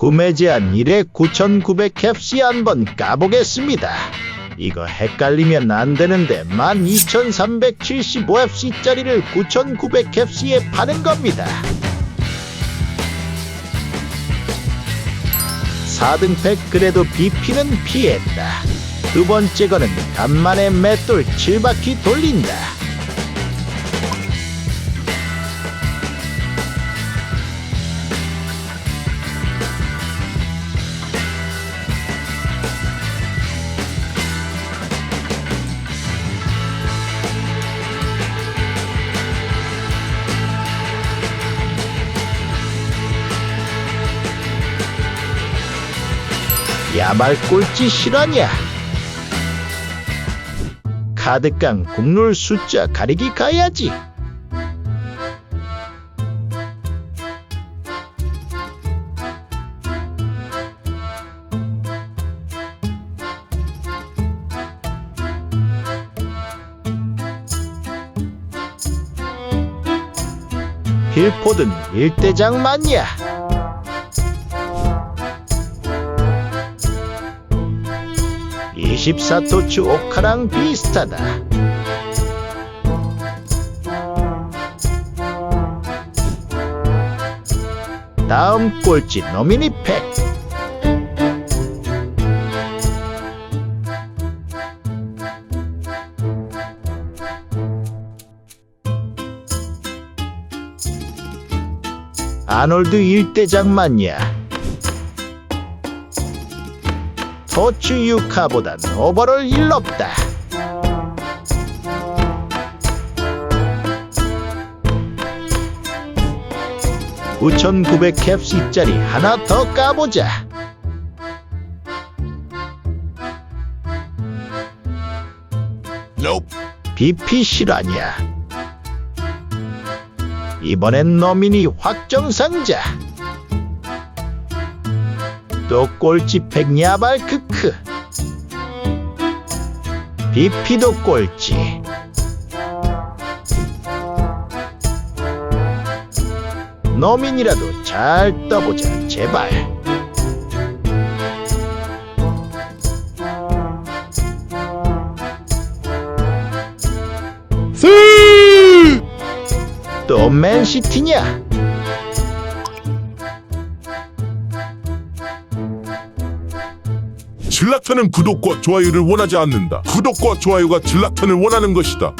구매 제한 1회 9,900캡시 한번 까보겠습니다. 이거 헷갈리면 안 되는데 12,375캡시짜리를 9,900캡시에 파는 겁니다. 4등팩 그래도 BP는 피했다. 두 번째 거는 간만에 맷돌 7바퀴 돌린다. 야말 꼴찌 실화냐? 카드깡 국룰 숫자 가리기 가야지. 빌포든 일대장 맞냐? 이십사토츠 오카랑 비슷하다. 다음 꼴찌 노미니 팩. 아놀드 일대장 맞냐? 토츠 유카보단 오버롤 일 없다. (9,900 캡시짜리) 하나 더 까보자. BP 실화냐? 이번엔 노미니 확정상자. 또 꼴찌팩 야발 크크. BP도 꼴찌. 노민이라도 잘 떠보자 제발. 또 맨시티냐? 질라탄은 구독과 좋아요를 원하지 않는다. 구독과 좋아요가 질라탄을 원하는 것이다.